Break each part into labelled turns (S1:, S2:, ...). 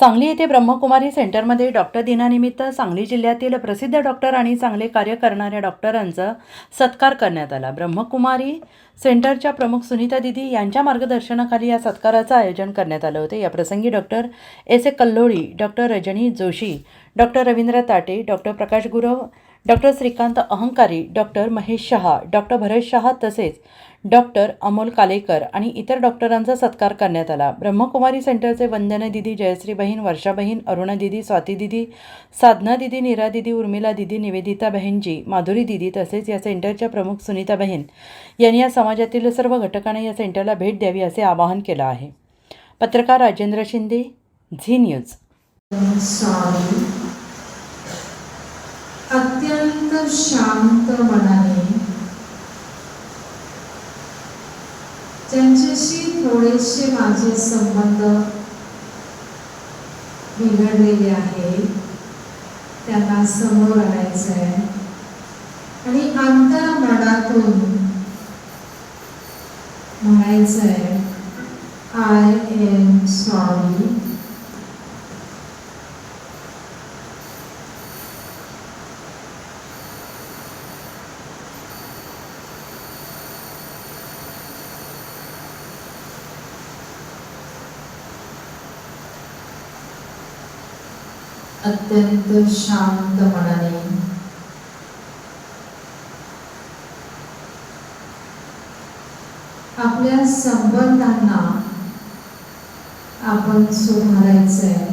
S1: सांगली येथे ब्रह्मकुमारी सेंटरमध्ये डॉक्टर दिनानिमित्त सांगली जिल्ह्यातील प्रसिद्ध डॉक्टर आणि चांगले कार्य करणाऱ्या डॉक्टरांचा सत्कार करण्यात आला. ब्रह्मकुमारी सेंटरच्या प्रमुख सुनीता दिदी यांच्या मार्गदर्शनाखाली या सत्काराचं आयोजन करण्यात आलं होतं. या प्रसंगी doctor S A Kalloli doctor Rajni Joshi doctor Ravindra Tate doctor Prakash Gurav doctor Shrikant Ahankari doctor Mahesh Shah doctor Bharat Shah तसेच डॉक्टर अमोल कालेकर आणि इतर डॉक्टरांचा सत्कार करण्यात आला. ब्रह्मकुमारी सेंटरचे वंदना दिदी जयश्री बहीण वर्षा बहीण अरुणा दिदी स्वाती दिदी साधना दिदी नीरा दिदी उर्मिला दिदी निवेदिता बहीणजी माधुरी दिदी तसेच या सेंटरच्या प्रमुख सुनीता बहीण यांनी या समाजातील सर्व घटकांना या सेंटरला भेट द्यावी असे आवाहन केलं आहे. पत्रकार राजेंद्र शिंदे झी न्यूज.
S2: अत्यंत शांत मनाने. त्यांच्याशी थोडेसे माझे संबंध बिघडलेले आहे त्यांना समोर आणायचं आहे. आणि अंतर मनातून म्हणायचं आहे आय एम सॉरी. अत्यंत शांत मनाने. आपल्या संबंधांना आपण सुधारायचं आहे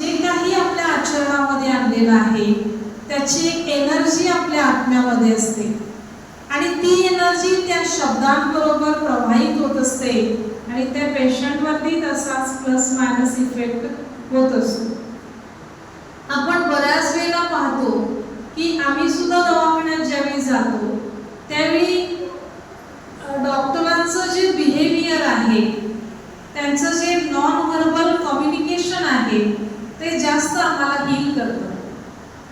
S3: जे काही आपल्या आचरणामध्ये आणलेलं आहे त्याची एक एनर्जी आपल्या आत्म्यामध्ये असते. आणि ती एनर्जी त्या शब्दांबरोबर प्रवाहित होत असते. आणि त्या पेशंटवरती तसाच प्लस मायनस इफेक्ट होत असतो. आपण बऱ्याच वेळेला पाहतो की आम्ही सुद्धा दवाखान्यात ज्यावेळी जातो त्यावेळी डॉक्टरांचं जे बिहेवियर आहे त्यांचं जे नॉन व्हर्बल कम्युनिकेशन आहे ते जास्त आम्हाला हील करतं.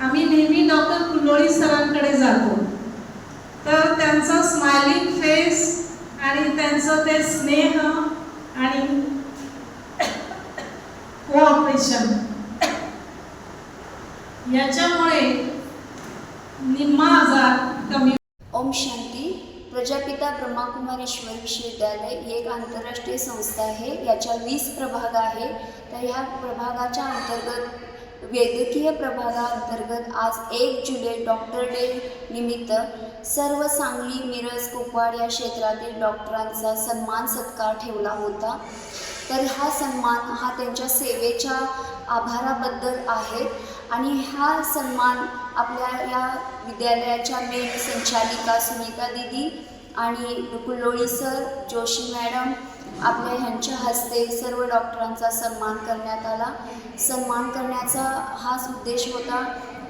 S3: आम्ही नेहमी डॉक्टर कुल्लोळी सरांकडे जातो. तर त्यांचं स्माइलिंग फेस आणि त्यांचं ते स्नेह आणि कोऑपरेशन याच्यामुळे निम्मा आजार कमी
S4: ओम शांती. प्रजापिता ब्रह्माकुमारेश्वर विश्वविद्यालय ही एक आंतरराष्ट्रीय संस्था आहे. याच्या वीस प्रभाग आहे. तर ह्या प्रभागाच्या अंतर्गत वैद्यकीय प्रभागाअंतर्गत आज एक जुलै डॉक्टर डे निमित्त सर्व सांगली मिरज कुपवाड या क्षेत्रातील डॉक्टरांचा सन्मान सत्कार ठेवला होता. तर हा सन्मान हा त्यांच्या सेवेच्या आभाराबद्दल आहे. आणि हा सन्मान आपल्या या विद्यालयाच्या मेन संचालिका सुनीता दिदी आणि कुल्लोळी सर जोशी मॅडम आपल्या ह्यांच्या हस्ते सर्व डॉक्टरांचा सन्मान करण्यात आला. सन्मान करण्याचा हाच उद्देश होता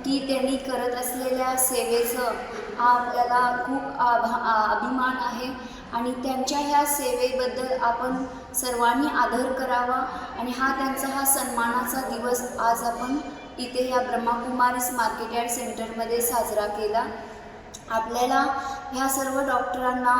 S4: की त्यांनी करत असलेल्या सेवेचं आपल्याला खूप आभा अभिमान आहे. आणि त्यांच्या ह्या सेवेबद्दल आपण सर्वांनी आदर करावा. आणि हा त्यांचा हा सन्मानाचा दिवस आज आपण इथे या ब्रह्माकुमारीज मार्केट यार्ड सेंटरमध्ये साजरा केला. आपल्याला ह्या सर्व डॉक्टरांना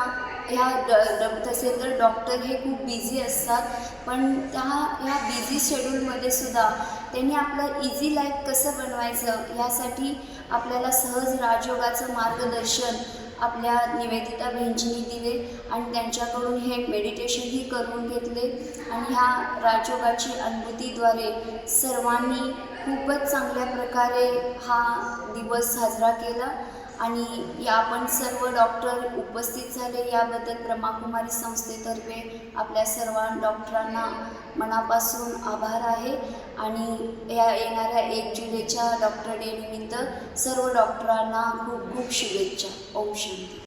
S4: ह्या ड ड तसे तर डॉक्टर हे खूप बिझी असतात. पण त्या ह्या बिझी शेड्यूलमध्ये सुद्धा त्यांनी आपलं इझी लाईफ कसं बनवायचं ह्यासाठी आपल्याला सहज राजयोगाचं मार्गदर्शन आपल्या निवेदिता बहिणजींनी दिले आणि त्यांच्याकडून हे मेडिटेशनही करून घेतले. आणि ह्या राजयोगाची अनुभूतीद्वारे सर्वांनी खूपच चांगल्या प्रकारे हा दिवस साजरा केला. आणि या आपण सर्व डॉक्टर उपस्थित झाले. याबद्दल ब्रह्माकुमारी संस्थेतर्फे आपल्या सर्व डॉक्टरांना मनापासून आभार आहे. आणि या येणाऱ्या एक जुलैच्या डॉक्टर डेनिमित्त सर्व डॉक्टरांना खूप खूप शुभेच्छा. ओम शांती.